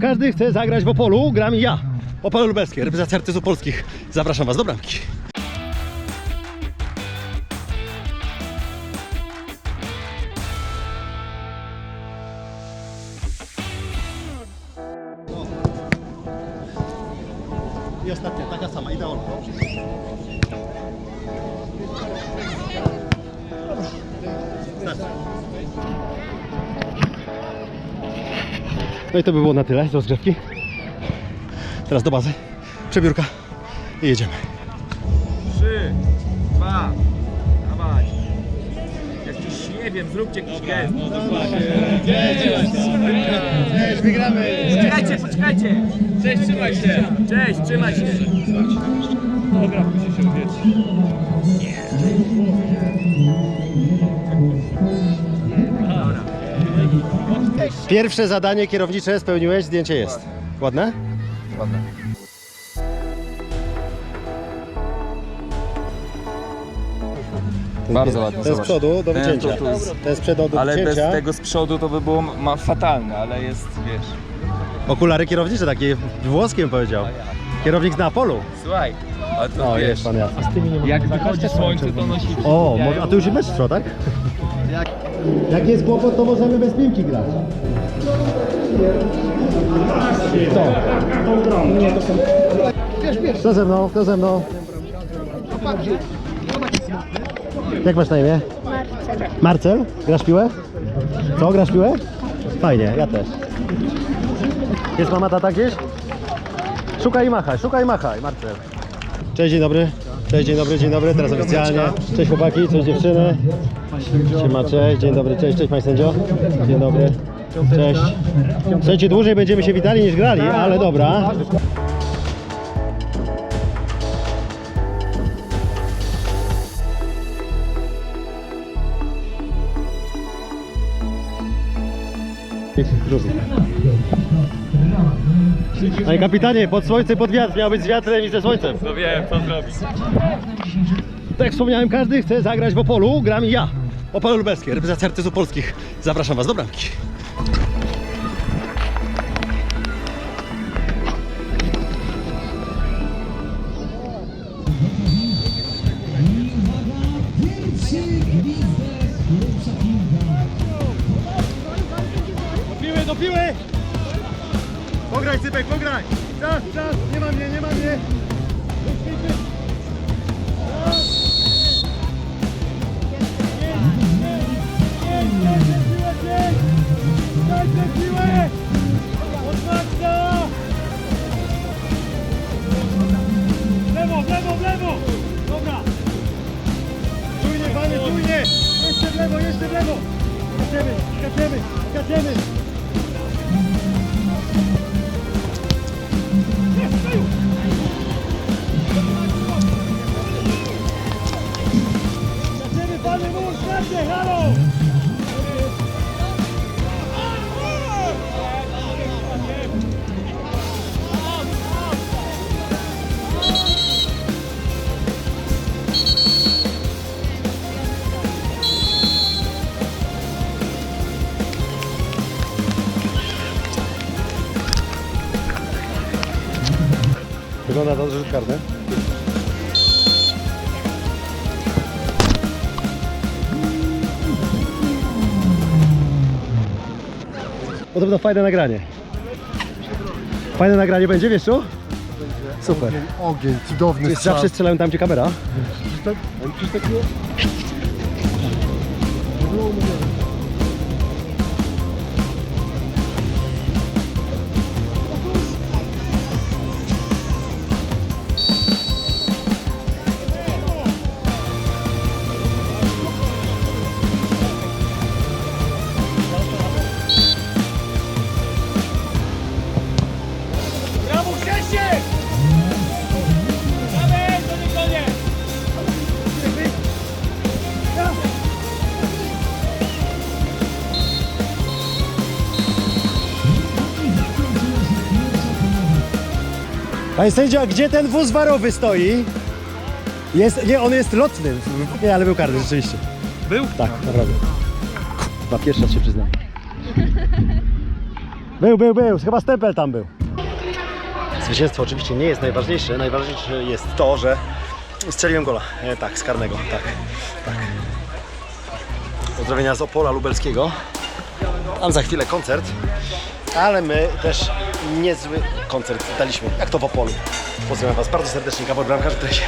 Każdy chce zagrać w Opolu, gram i ja. Opole Lubelskie, reprezentacja artystów polskich. Zapraszam Was do bramki. I ostatnia, taka sama, idealna. Starczy. No i to by było na tyle z rozgrzewki. Teraz do bazy, przebiórka i jedziemy. Trzy, dwa, dawaj. Jakiś, nie wiem, zróbcie jakiś gest. No dokładnie. wygramy! Poczekajcie, poczekajcie. Cześć, trzymaj się. Cześć, trzymaj się. Dobra, później się Pierwsze zadanie kierownicze spełniłeś, zdjęcie jest. Ładne? Bardzo ładnie, Ten z zobacz. przodu do Ten wycięcia. to tu jest- Ten z przodu do Ale bez wycięcia. tego z przodu to by było ma fatalne, ale jest, wiesz. Okulary kierownicze, takie włoskiem powiedział. Kierownik na polu. Słuchaj, a to O, wiesz, jest pan ja. jak wychodzi słońce, to nosi O, mo- a to już mecz tak? Jak, jest kłopot, to możemy bez piłki grać. Kto? Kto ze mną? Kto ze mną? Jak masz na imię? Marcel. Marcel? Grasz piłę? Co, grasz piłę? Fajnie, ja też. Jest mama, tata gdzieś? Szukaj i machaj, szukaj i machaj, Marcel. Cześć, dzień dobry. Cześć, dzień dobry, dzień dobry. Teraz oficjalnie. Cześć chłopaki, cześć dziewczyny. Siema, cześć, dzień dobry, cześć, cześć panie sędzio. Dzień dobry. Cześć. Słuchajcie, dłużej będziemy się witali niż grali, ale dobra. Panie kapitanie, pod słońce, pod wiatr. Miał być z wiatrem i ze słońcem. No wiem, co zrobić. Tak jak wspomniałem, każdy chce zagrać w Opolu, gram i ja. Opole Lubelskie, reprezentacja artystów polskich. Zapraszam Was do bramki. Do! Pograj, Cypek, pograj! Czas, czas, nie ma mnie, nie ma mnie! Lewo, lewo, lewo! Dobra! Czujnie, panie, czujnie! Jeszcze w lewo, jeszcze w lewo! Skaczemy, skaczemy, skaczemy! Wygląda to rzut karny. Podobno fajne nagranie. Fajne nagranie będzie, wiesz co? Super. Ogień, cudowny Jest strzał. zawsze strzelają tam, gdzie kamera. Tak, coś takiego? Brawo, Panie sędzio, a gdzie ten wóz warowy stoi? Jest, nie, on jest lotny. Nie, ale był karny, rzeczywiście. Był? Tak, naprawdę. Chyba pierwszy raz się przyznam. Był, był, był. Chyba stempel tam był. Zwycięstwo oczywiście nie jest najważniejsze. Najważniejsze jest to, że strzeliłem gola. E, tak, z karnego. Tak, tak. Pozdrowienia z Opola Lubelskiego. Tam za chwilę koncert. Ale my też niezły koncert daliśmy, jak to w Opolu. Pozdrawiam Was bardzo serdecznie, Gabor Bramkarz w dresie.